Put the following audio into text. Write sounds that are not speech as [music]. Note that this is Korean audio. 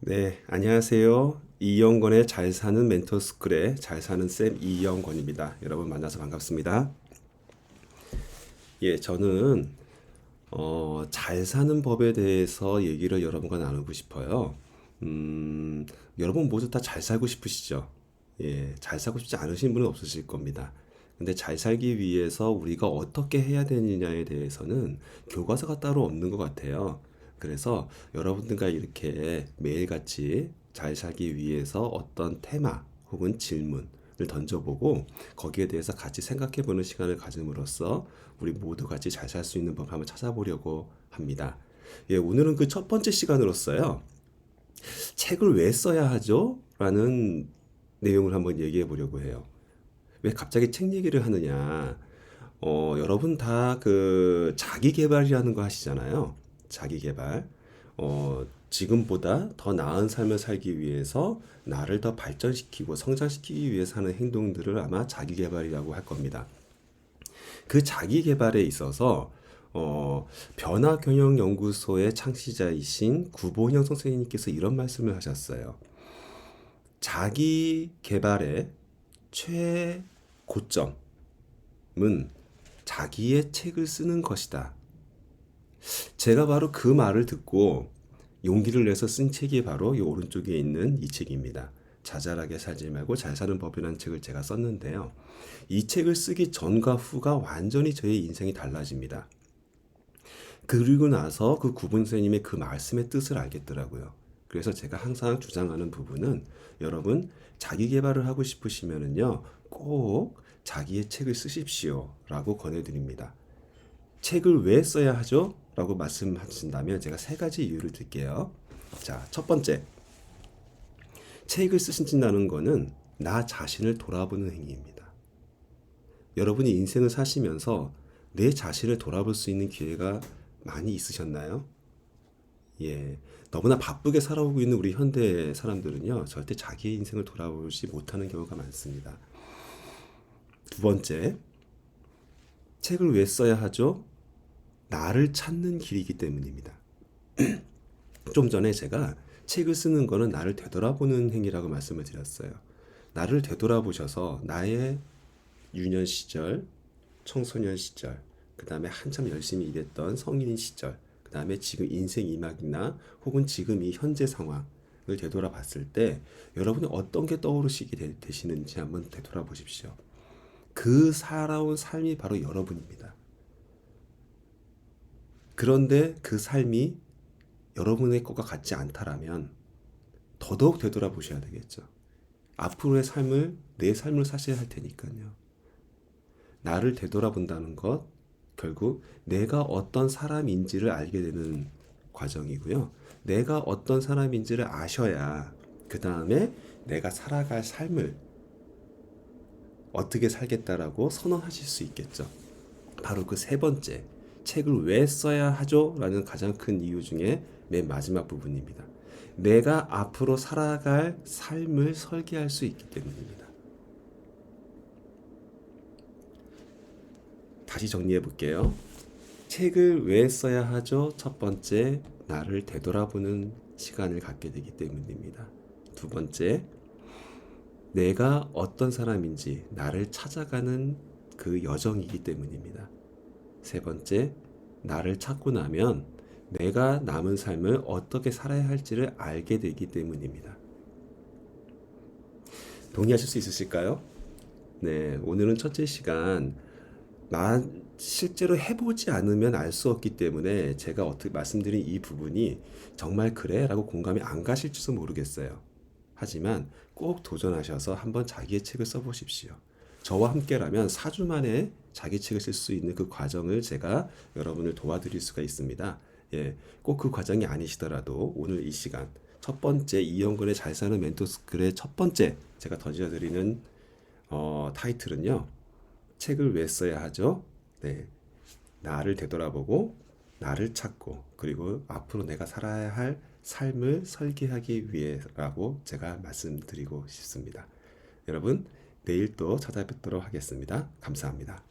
네, 안녕하세요. 이영권의 잘 사는 멘토 스쿨의 잘 사는 쌤 이영권입니다. 여러분 만나서 반갑습니다. 예, 저는 어, 잘 사는 법에 대해서 얘기를 여러분과 나누고 싶어요. 음, 여러분 모두 다 잘 살고 싶으시죠? 예, 잘 살고 싶지 않으신 분은 없으실 겁니다. 근데 잘 살기 위해서 우리가 어떻게 해야 되느냐에 대해서는 교과서가 따로 없는 것 같아요. 그래서 여러분들과 이렇게 매일같이 잘 살기 위해서 어떤 테마 혹은 질문 을 던져보고 거기에 대해서 같이 생각해보는 시간을 가짐으로써 우리 모두 같이 잘 살 수 있는 법 한번 찾아보려고 합니다. 예, 오늘은 그 첫 번째 시간으로서요. 책을 왜 써야 하죠? 라는 내용을 한번 얘기해 보려고 해요. 왜 갑자기 책 얘기를 하느냐? 어, 여러분 다 그 자기 개발이라는 거 하시잖아요. 자기 개발. 어, 지금보다 더 나은 삶을 살기 위해서 나를 더 발전시키고 성장시키기 위해서 하는 행동들을 아마 자기 개발이라고 할 겁니다. 그 자기 개발에 있어서 어, 변화 경영 연구소의 창시자이신 구본영 선생님께서 이런 말씀을 하셨어요. 자기 개발의 최고점은 자기의 책을 쓰는 것이다. 제가 바로 그 말을 듣고 용기를 내서 쓴 책이 바로 이 오른쪽에 있는 이 책입니다. 자잘하게 살지 말고 잘 사는 법이라는 책을 제가 썼는데요. 이 책을 쓰기 전과 후가 완전히 저의 인생이 달라집니다. 그리고 나서 그 구분 선생님의 그 말씀의 뜻을 알겠더라고요. 그래서 제가 항상 주장하는 부분은 여러분 자기 개발을 하고 싶으시면은요 꼭 자기의 책을 쓰십시오 라고 권해드립니다. 책을 왜 써야 하죠? 라고 말씀하신다면 제가 세 가지 이유를 들게요. 자, 첫 번째. 책을 쓰신다는 거는 나 자신을 돌아보는 행위입니다. 여러분이 인생을 사시면서 내 자신을 돌아볼 수 있는 기회가 많이 있으셨나요? 예. 너무나 바쁘게 살아오고 있는 우리 현대 사람들은요, 절대 자기의 인생을 돌아보지 못하는 경우가 많습니다. 두 번째, 책을 왜 써야 하죠? 나를 찾는 길이기 때문입니다. [clears throat] 좀 전에 제가 책을 쓰는 거는 나를 되돌아보는 행위라고 말씀을 드렸어요. 나를 되돌아보셔서 나의 유년 시절, 청소년 시절, 그 다음에 한참 열심히 일했던 성인 시절, 그 다음에 지금 인생 이막이나 혹은 지금 이 현재 상황을 되돌아봤을 때 여러분이 어떤 게 떠오르시게 되, 되시는지 한번 되돌아보십시오. 그 살아온 삶이 바로 여러분입니다. 그런데 그 삶이 여러분의 것과 같지 않다라면 더더욱 되돌아보셔야 되겠죠. 앞으로의 삶을 내 삶을 사셔야 할 테니까요. 나를 되돌아본다는 것 결국 내가 어떤 사람인지를 알게 되는 과정이고요. 내가 어떤 사람인지를 아셔야 그 다음에 내가 살아갈 삶을 어떻게 살겠다라고 선언하실 수 있겠죠. 바로 그 세 번째 책을 왜 써야 하죠? 라는 가장 큰 이유 중에 맨 마지막 부분입니다. 내가 앞으로 살아갈 삶을 설계할 수 있기 때문입니다. 다시 정리해 볼게요. 책을 왜 써야 하죠? 첫 번째, 나를 되돌아보는 시간을 갖게 되기 때문입니다. 두 번째, 내가 어떤 사람인지 나를 찾아가는 그 여정이기 때문입니다. 세 번째, 나를 찾고 나면 내가 남은 삶을 어떻게 살아야 할지를 알게 되기 때문입니다. 동의하실 수 있으실까요? 네, 오늘은 첫째 시간 나 실제로 해보지 않으면 알 수 없기 때문에 제가 어떻게 말씀드린 이 부분이 정말 그래라고 공감이 안 가실지도 모르겠어요. 하지만 꼭 도전하셔서 한번 자기의 책을 써보십시오. 저와 함께라면 4주 만에 자기 책을 쓸 수 있는 그 과정을 제가 여러분을 도와드릴 수가 있습니다. 예, 꼭 그 과정이 아니시더라도 오늘 이 시간 첫 번째 이영근의 잘 사는 멘토스쿨의 첫 번째 제가 던져드리는 어, 타이틀은요. 책을 왜 써야 하죠? 네, 나를 되돌아보고 나를 찾고 그리고 앞으로 내가 살아야 할 삶을 설계하기 위해라고 제가 말씀드리고 싶습니다. 여러분 내일 또 찾아뵙도록 하겠습니다. 감사합니다.